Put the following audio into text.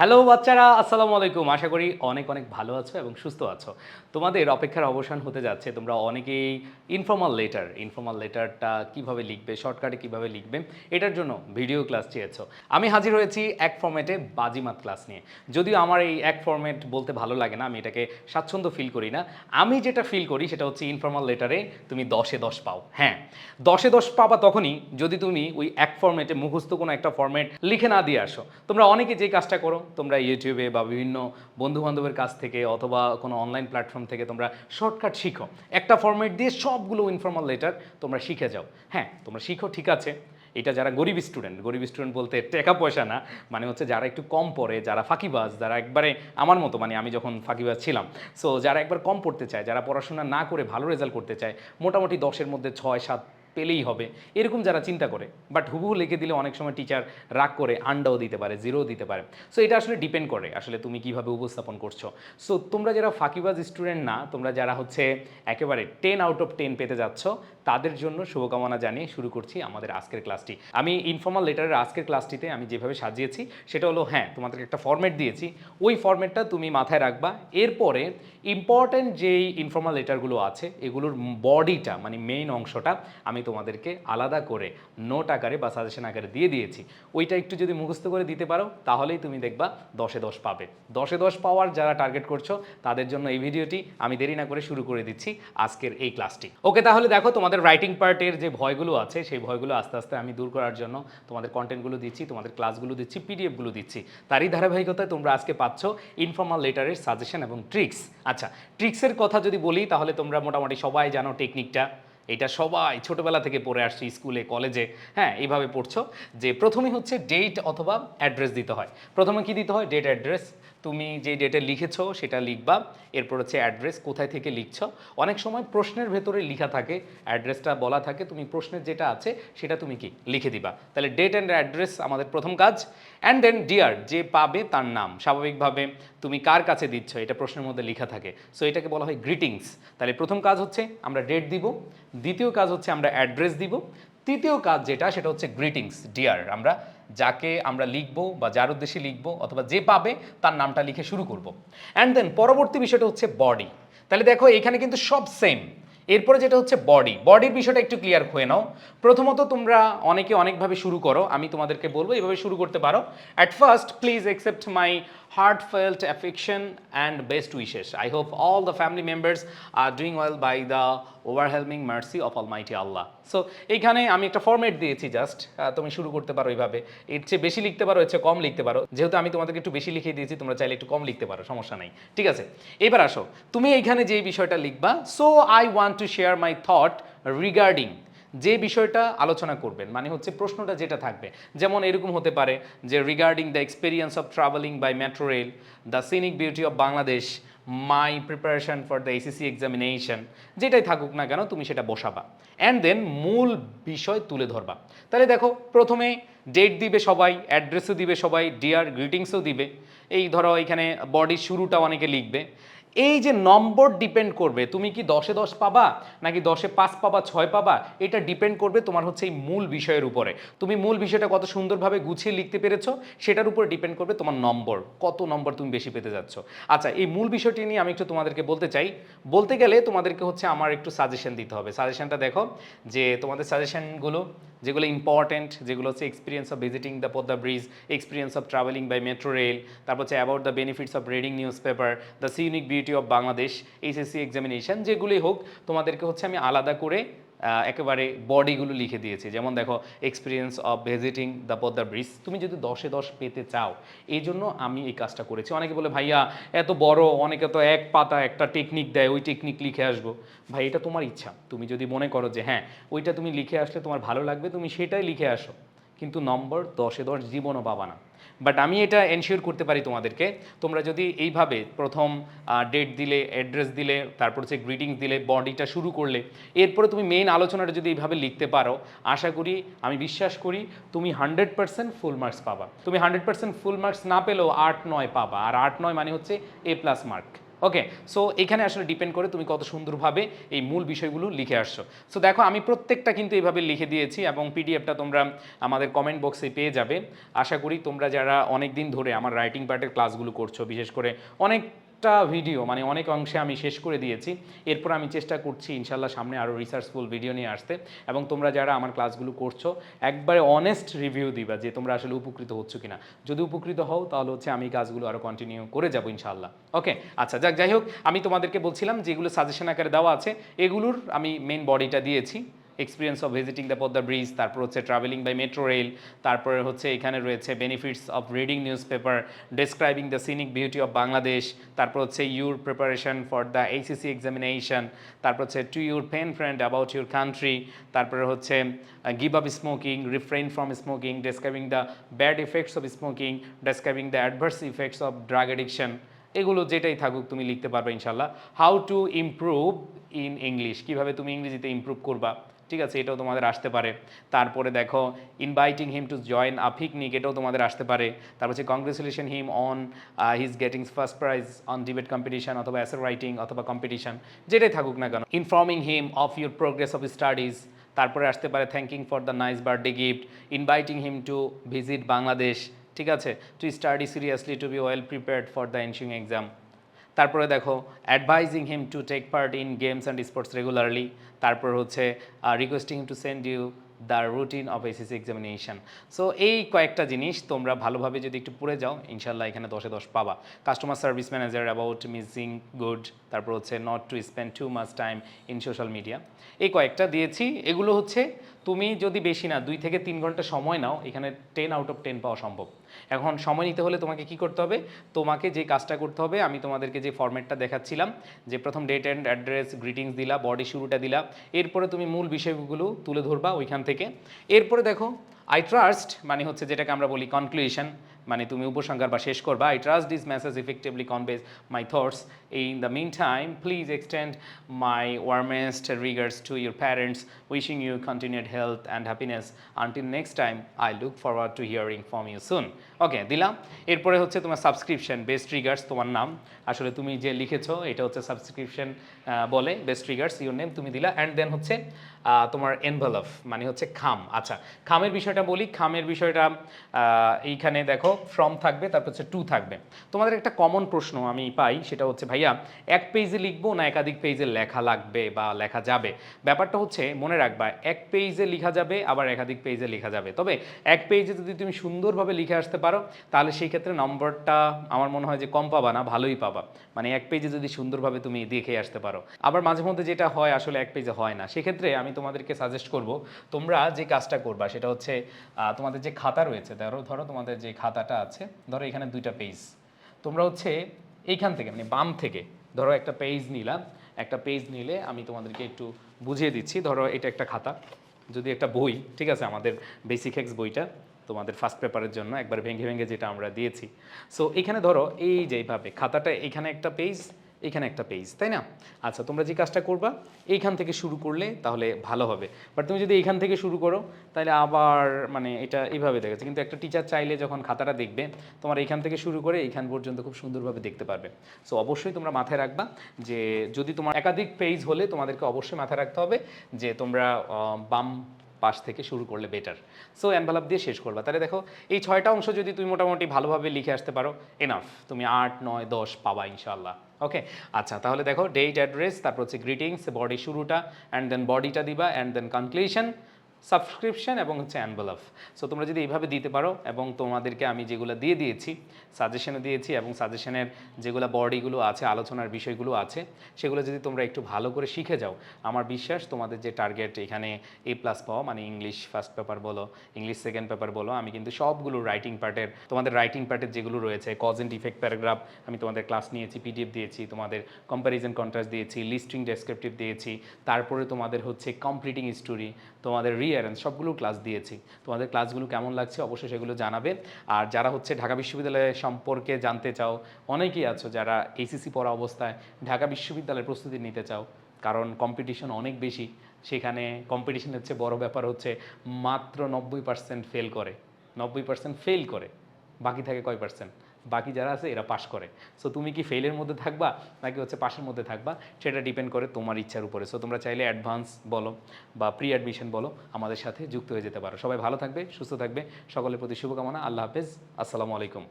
Hello বাচ্চারা, আসসালামু আলাইকুম। আশা করি অনেক অনেক ভালো আছো এবং সুস্থ আছো। তোমাদের অপেক্ষার অবসান হতে যাচ্ছে। তোমরা অনেকেই ইনফর্মাল লেটার ইনফর্মাল লেটারটা কীভাবে লিখবে শর্টকাটে কীভাবে লিখবে, এটার জন্য ভিডিও ক্লাস চেয়েছো আমি হাজির হয়েছি এক ফর্মেটে বাজিমাত ক্লাস নিয়ে। যদিও আমার এই এক ফর্মেট বলতে ভালো লাগে না, আমি এটাকে স্বাচ্ছন্দ্য ফিল করি না। আমি যেটা ফিল করি, সেটা হচ্ছে ইনফর্মাল লেটারে তুমি দশে দশ পাও। হ্যাঁ দশে দশ পাবা তখনই যদি তুমি ওই এক ফর্মেটে মুখস্থ কোনো একটা ফর্মেট লিখে না দিয়ে আসো। তোমরা অনেকে যে কাজটা করো তোমরা ইউটিউবে বা বিভিন্ন বন্ধু বান্ধবের কাছ থেকে অথবা কোনো অনলাইন প্ল্যাটফর্ম থেকে তোমরা শর্টকাট শিখো। একটা ফর্মেট দিয়ে সবগুলো ইনফর্মাল লেটার তোমরা শিখে যাও। হ্যাঁ তোমরা শিখো, ঠিক আছে। এটা যারা গরিব স্টুডেন্ট গরিব স্টুডেন্ট বলতে টাকা পয়সা না মানে হচ্ছে যারা একটু কম পড়ে, যারা ফাঁকিবাজ, যারা একবারে আমার মতো মানে আমি যখন ফাঁকিবাজ ছিলাম। সো যারা একবার কম পড়তে চায়, যারা পড়াশোনা না করে ভালো রেজাল্ট করতে চায়, মোটামুটি দশের মধ্যে ছয়, সাত পেলেই হবে। এরকম যারা চিন্তা করে বাট হুবহু লিখে দিলে অনেক সময় টিচার রাগ করে, আন্ডাও দিতে পারে জিরোও দিতে পারে। সো এটা আসলে ডিপেন্ড করে আসলে তুমি কীভাবে উপস্থাপন করছ। সো তোমরা যারা ফাঁকিবাজ স্টুডেন্ট না, তোমরা যারা হচ্ছে একেবারে টেন আউট অফ টেন পেতে যাচ্ছ, তাদের জন্য শুভকামনা জানিয়ে শুরু করছি আমাদের আজকের ক্লাসটি আমি ইনফর্মাল লেটারের আজকের ক্লাসটিতে আমি যেভাবে সাজিয়েছি, সেটা হলো হ্যাঁ তোমাদেরকে একটা ফর্মেট দিয়েছি। ওই ফর্মেটটা তুমি মাথায় রাখবা। এরপরে ইম্পর্ট্যান্ট যেই ইনফর্মাল লেটারগুলো আছে, এগুলোর বডিটা মানে মেইন অংশটা আমি তোমাদেরকে আলাদা করে নোট আকারে বা সাজেশন আকারে দিয়ে দিয়েছি। ওইটা একটু যদি মুখস্থ করে দিতে পারো, তাহলেই তুমি দেখবা দশে দশ পাবে। দশে দশ পাওয়ার যারা টার্গেট করছ, তাদের জন্য এই ভিডিওটি আমি দেরি না করে শুরু করে দিচ্ছি আজকের এই ক্লাসটি ওকে তাহলে দেখো তোমাদের রাইটিং পার্টের যে ভয়গুলো আছে, সেই ভয়গুলো আস্তে আস্তে আমি দূর করার জন্য তোমাদের কন্টেন্টগুলো দিচ্ছি, তোমাদের ক্লাসগুলো দিচ্ছি পিডিএফগুলো দিচ্ছি। তারই ধারাবাহিকতায় তোমরা আজকে পাচ্ছ ইনফর্মাল লেটারের সাজেশন এবং ট্রিক্স আচ্ছা ট্রিক্সের কথা যদি বলি, তাহলে তোমরা মোটামুটি সবাই জানো টেকনিকটা এটা সবাই ছোটবেলা থেকে পড়ে আসছে স্কুলে, কলেজে। হ্যাঁ এইভাবে পড়ছো যে প্রথমে হচ্ছে ডেট অথবা অ্যাড্রেস দিতে হয়। প্রথমে কি দিতে হয়? ডেট অ্যাড্রেস তুমি যে ডেটে লিখেছো সেটা লিখবা। এরপর হচ্ছে অ্যাড্রেস কোথায় থেকে লিখছ। অনেক সময় প্রশ্নের ভেতরে লিখা থাকে অ্যাড্রেসটা বলা থাকে। তুমি প্রশ্নের যেটা আছে সেটা তুমি কি? লিখে দিবা। তাহলে ডেট অ্যান্ড অ্যাড্রেস আমাদের প্রথম কাজ। অ্যান্ড দেন ডিয়ার যে পাবে তার নাম। স্বাভাবিকভাবে তুমি কার কাছে দিচ্ছ? এটা প্রশ্নের মধ্যে লেখা থাকে। সো এটাকে বলা হয় গ্রিটিংস তাহলে প্রথম কাজ হচ্ছে আমরা ডেট দিব। দ্বিতীয় কাজ হচ্ছে আমরা অ্যাড্রেস দিব। তৃতীয় কাজ যেটা, সেটা হচ্ছে গ্রিটিংস ডিয়ার আমরা যাকে আমরা লিখব বা যার উদ্দেশ্যে লিখব অথবা যে পাবে তার নামটা লিখে শুরু করব। অ্যান্ড দেন পরবর্তী বিষয়টা হচ্ছে বডি তাহলে দেখো, এখানে কিন্তু সব সেম এরপরে যেটা হচ্ছে বডি বডির বিষয়টা একটু ক্লিয়ার হয়ে নাও। প্রথমত তোমরা অনেকে অনেকভাবে শুরু করো, আমি তোমাদেরকে বলব, এভাবে শুরু করতে পারো। At first please accept my heartfelt affection and best wishes. I hope all the family members are doing well by the overwhelming mercy of Almighty Allah. So এইখানে আমি একটা ফরম্যাট দিয়েছি জাস্ট তুমি শুরু করতে পারো এইভাবে এর চেয়ে বেশি লিখতে পারো, এর চেয়ে কম লিখতে পারো। যেহেতু আমি তোমাদেরকে একটু বেশি লিখে দিয়েছি, তোমরা চাইলে একটু কম লিখতে পারো, সমস্যা নাই। ঠিক আছে? এবার আসো। তুমি এইখানে যে বিষয়টা লিখবা so I want to share my thought regarding যে বিষয়টা আলোচনা করবেন মানে হচ্ছে প্রশ্নটা যেটা থাকবে। যেমন এরকম হতে পারে যে regarding the experience of travelling by metro rail the scenic beauty of Bangladesh my preparation for the HSC examination যেটাই থাকুক না কেন তুমি সেটা বসাবা। অ্যান্ড দেন মূল বিষয় তুলে ধরবা। তাহলে দেখো, প্রথমে ডেট দিবে সবাই অ্যাড্রেসও দিবে সবাই ডিয়ার গ্রিটিংসও দিবে। এই ধরো এখানে বডির শুরুটা অনেকে লিখবে। এই যে নম্বর ডিপেন্ড করবে, তুমি কি দশে দশ পাবা, নাকি দশে পাঁচ পাবা, ছয় পাবা, এটা ডিপেন্ড করবে তোমার হচ্ছে এই মূল বিষয়ের উপরে। তুমি মূল বিষয়টা কত সুন্দরভাবে গুছিয়ে লিখতে পেরেছ, সেটার উপর ডিপেন্ড করবে তোমার নম্বর, কত নম্বর তুমি বেশি পেতে যাচ্ছ। আচ্ছা এই মূল বিষয়টি নিয়ে আমি একটু তোমাদেরকে বলতে চাই। বলতে গেলে তোমাদেরকে হচ্ছে আমার একটু সাজেশন দিতে হবে। সাজেশনটা দেখো, যে তোমাদের সাজেশনগুলো যেগুলো ইম্পর্টেন্ট যেগুলো হচ্ছে experience of visiting the Padma bridge experience of travelling by metro rail তারপর হচ্ছে about the benefits of reading news paper the scenic beauty of Bangladesh HSC examination যেগুলি হোক, তোমাদেরকে হচ্ছে আমি আলাদা করে একেবারে বডিগুলো লিখে দিয়েছি। যেমন দেখো experience of visiting the Padma bridge তুমি যদি দশে দশ পেতে চাও, এই জন্য আমি এই কাজটা করেছি। অনেকে বলে, ভাইয়া, এত বড়, অনেকে তো এক পাতা একটা টেকনিক দেয়, ওই টেকনিক লিখে আসব। ভাই, এটা তোমার ইচ্ছা। তুমি যদি মনে করো যে হ্যাঁ ওইটা তুমি লিখে আসলে তোমার ভালো লাগবে, তুমি সেটাই লিখে আসো। কিন্তু নম্বর দশে দশ জীবনও পাবা না। বাট আমি এটা এনশিওর করতে পারি তোমাদেরকে। তোমরা যদি এইভাবে প্রথম ডেট দিলে অ্যাড্রেস দিলে, তারপর হচ্ছে গ্রিটিংস দিলে বডিটা শুরু করলে, এরপরে তুমি মেইন আলোচনাটা যদি এইভাবে লিখতে পারো, আশা করি, আমি বিশ্বাস করি, তুমি হান্ড্রেড পার্সেন্ট ফুল মার্কস পাবা। তুমি হান্ড্রেড পার্সেন্ট ফুল মার্কস না পেলেও আট নয় পাবা। আর আট নয় মানে হচ্ছে A plus mark okay so এখানে আসলে ডিপেন্ড করে তুমি কত সুন্দরভাবে এই মূল বিষয়গুলো লিখে আসছো। সো দেখো, আমি প্রত্যেকটা কিন্তু এইভাবে লিখে দিয়েছি এবং পিডিএফটা তোমরা আমাদের কমেন্ট বক্সে পেয়ে যাবে। আশা করি তোমরা যারা অনেক দিন ধরে আমার রাইটিং পার্টের ক্লাসগুলো করছ, বিশেষ করে অনেকটা ভিডিও মানে অনেক অংশে আমি শেষ করে দিয়েছি। এরপর আমি চেষ্টা করছি ইনশাল্লাহ সামনে আরও রিসার্চফুল ভিডিও নিয়ে আসতে। এবং তোমরা যারা আমার ক্লাসগুলো করছ, একবারে অনেস্ট রিভিউ দিবা যে তোমরা আসলে উপকৃত হচ্ছ কিনা। যদি উপকৃত হও, তাহলে হচ্ছে আমি কাজগুলো আরও কন্টিনিউ করে যাব ইনশাল্লাহ। ওকে আচ্ছা যাক, যাই হোক, আমি তোমাদেরকে বলছিলাম যেগুলো সাজেশন আকারে দেওয়া আছে, এগুলোর আমি মেন বডিটা দিয়েছি। Experience of visiting the Padma bridge তারপর হচ্ছে ট্রাভেলিং বাই মেট্রো রেল তারপরে হচ্ছে এখানে রয়েছে benefits of reading news paper describing the scenic beauty of Bangladesh তারপর হচ্ছে your preparation for the HSC examination তারপর হচ্ছে to your pen friend about your country তারপরে হচ্ছে give up smoking refrain from smoking describing the bad effects of smoking describing the adverse effects of drug addiction এগুলো যেটাই থাকুক তুমি লিখতে পারবে ইনশাল্লাহ how to improve in English কীভাবে তুমি ইংরেজিতে ইমপ্রুভ করবা। ঠিক আছে, এটাও তোমাদের আসতে পারে। তারপরে দেখো inviting him to join a picnic এটাও তোমাদের আসতে পারে। তারপর হচ্ছে congratulation him on his getting first prize on debate competition অথবা অ্যাসে রাইটিং অথবা কম্পিটিশন যেটাই থাকুক না কেন। Informing him of your progress of studies তারপরে আসতে পারে thanking for the nice birthday gift inviting him to visit Bangladesh ঠিক আছে? To study seriously to be well prepared for the ensuing exam তারপরে দেখো advising him to take part in games and sports regularly তারপর হচ্ছে requesting to send you the routine of SSC examination so এই কয়েকটা জিনিস তোমরা ভালোভাবে যদি একটু পড়ে যাও ইনশাল্লাহ এখানে দশে দশ পাবা। Customer service manager about missing good তারপর হচ্ছে not to spend too much time in social media এই কয়েকটা দিয়েছি। এগুলো হচ্ছে, তুমি যদি বেশি না, দুই থেকে তিন ঘণ্টা সময় নাও, এখানে টেন আউট অফ টেন পাওয়া সম্ভব। এখন সময় নিতে হলে তোমাকে কি করতে হবে? তোমাকে যে কাজটা করতে হবে, আমি তোমাদেরকে যে ফর্ম্যাটটা দেখাচ্ছিলাম, যে প্রথম ডেট অ্যান্ড অ্যাড্রেস গ্রিটিংস দিলা বডি শুরুটা দিলা, এরপরে তুমি মূল বিষয়গুলো তুলে ধরবা ওইখান থেকে। এরপরে দেখো আই ট্রাস্ট মানে হচ্ছে যেটাকে আমরা বলি কনক্লুশন মানে তুমি উপসংহার বা শেষ করবা। I trust this message effectively conveys my thoughts the meantime please extend my warmest regards to your parents wishing you continued health and happiness until next time I look forward to hearing from you soon okay দিলাম এরপরে হচ্ছে তোমার subscription best regards তোমার নাম। আসলে তুমি যে লিখেছো, এটা হচ্ছে সাবস্ক্রিপশন বলে বেস্ট রিগার্স ইউর নেম তুমি দিলা। অ্যান্ড দেন হচ্ছে তোমার এনভেলভ মানে হচ্ছে খাম। আচ্ছা খামের বিষয়টা বলি। খামের বিষয়টা এইখানে দেখো ফ্রম থাকবে, তারপর হচ্ছে টু থাকবে। তোমাদের একটা কমন প্রশ্ন আমি পাই, সেটা হচ্ছে ভাইয়া, এক পেজে লিখব না একাধিক পেজে লেখা লাগবে বা লেখা যাবে? ব্যাপারটা হচ্ছে, মনে রাখবা, এক পেজে লেখা যাবে, আবার একাধিক পেজে লেখা যাবে। তবে এক পেজে যদি তুমি সুন্দরভাবে লিখে আসতে পারো, তাহলে সেই ক্ষেত্রে নম্বরটা আমার মনে হয় যে কম পাবা না, ভালোই পাবা। মানে এক পেজে যদি সুন্দরভাবে তুমি দেখে আসতে পারো। আবার মাঝে মধ্যে যেটা হয়, আসলে এক পেজে হয় না। সেক্ষেত্রে আমি তোমাদেরকে সাজেস্ট করব, তোমরা যে কাজটা করবা, সেটা হচ্ছে তোমাদের যে খাতা রয়েছে, ধরো ধরো তোমাদের যে খাতাটা আছে, ধরো এখানে দুইটা পেজ তোমরা হচ্ছে এইখান থেকে মানে বাম থেকে। ধরো একটা পেজ নিলাম। একটা পেজ নিলে আমি তোমাদেরকে একটু বুঝিয়ে দিচ্ছি। ধরো এটা একটা খাতা, যদি একটা বই, ঠিক আছে? আমাদের বেসিক এক্স বইটা তোমাদের ফার্স্ট পেপারের জন্য একবার ভেঙে ভেঙে যেটা আমরা দিয়েছি। সো এখানে ধরো এই যেভাবে খাতাটা এখানে একটা পেজ এখানে একটা পেজ তাই না? আচ্ছা তোমরা যে কাজটা করবা, এইখান থেকে শুরু করলে তাহলে ভালো হবে। বাট তুমি যদি এইখান থেকে শুরু করো, তাহলে আবার মানে এটা এইভাবে দেখাচ্ছে কিন্তু একটা টিচার চাইলে যখন খাতাটা দেখবে, তোমার এইখান থেকে শুরু করে এইখান পর্যন্ত খুব সুন্দরভাবে দেখতে পারবে। সো অবশ্যই তোমরা মাথায় রাখবা যে যদি তোমার একাধিক পেজ হলে তোমাদেরকে অবশ্যই মাথায় রাখতে হবে যে তোমরা বাম পাশ থেকে শুরু করলে বেটার সো অ্যানভেলপ দিয়ে শেষ করবা। তাহলে দেখো, এই ছয়টা অংশ যদি তুমি মোটামুটি ভালোভাবে লিখে আসতে পারো এনাফ তুমি আট, নয়, দশ পাবা ইনশাল্লাহ ওকে আচ্ছা তাহলে দেখো ডেট অ্যাড্রেস তারপর হচ্ছে গ্রিটিংস বডি শুরুটা অ্যান্ড দেন বডিটা দিবা অ্যান্ড দেন কনক্লুশন সাবস্ক্রিপশন এবং হচ্ছে অ্যানভেলভ। সো তোমরা যদি এইভাবে দিতে পারো এবং তোমাদেরকে আমি যেগুলো দিয়ে দিয়েছি সাজেশনে দিয়েছি এবং সাজেশনের যেগুলো বডিগুলো আছে, আলোচনার বিষয়গুলো আছে, সেগুলো যদি তোমরা একটু ভালো করে শিখে যাও, আমার বিশ্বাস তোমাদের যে টার্গেট এখানে এ প্লাস পাওয়া মানে ইংলিশ ফার্স্ট পেপার বলো ইংলিশ সেকেন্ড পেপার বলো, আমি কিন্তু সবগুলো রাইটিং পার্টের তোমাদের রাইটিং পার্টের যেগুলো রয়েছে কজ এন্ড ইফেক্ট প্যারাগ্রাফ আমি তোমাদের ক্লাস নিয়েছি পিডিএফ দিয়েছি, তোমাদের কম্প্যারিজন কন্ট্রাস্ট দিয়েছি লিস্টিং ডেসক্রিপটিভ দিয়েছি, তারপরে তোমাদের হচ্ছে কমপ্লিটিং স্টোরি তোমাদের রিয়ারেন্স সবগুলো ক্লাস দিয়েছি। তোমাদের ক্লাসগুলো কেমন লাগছে অবশ্যই সেগুলো জানাবে। আর যারা হচ্ছে ঢাকা বিশ্ববিদ্যালয় সম্পর্কে জানতে চাও, অনেকেই আছো যারা এইসিসি পড়া অবস্থায় ঢাকা বিশ্ববিদ্যালয়ের প্রস্তুতি নিতে চাও, কারণ কম্পিটিশন অনেক বেশি, সেখানে কম্পিটিশন হচ্ছে বড় ব্যাপার হচ্ছে মাত্র নব্বই পার্সেন্ট ফেল করে। নব্বই পার্সেন্ট ফেল করে, বাকি থাকে কয় পার্সেন্ট বাকি যারা আছে, এরা পাশ করে। সো তুমি কি ফেলের মধ্যে থাকবা, নাকি হচ্ছে পাশের মধ্যে থাকবা? সেটা ডিপেন্ড করে তোমার ইচ্ছার উপরে। সো তোমরা চাইলে অ্যাডভান্স বলো বা প্রি অ্যাডমিশন বলো, আমাদের সাথে যুক্ত হয়ে যেতে পারো। সবাই ভালো থাকবে, সুস্থ থাকবে। সকলের প্রতি শুভকামনা। আল্লাহ হাফেজ। আসসালামু আলাইকুম।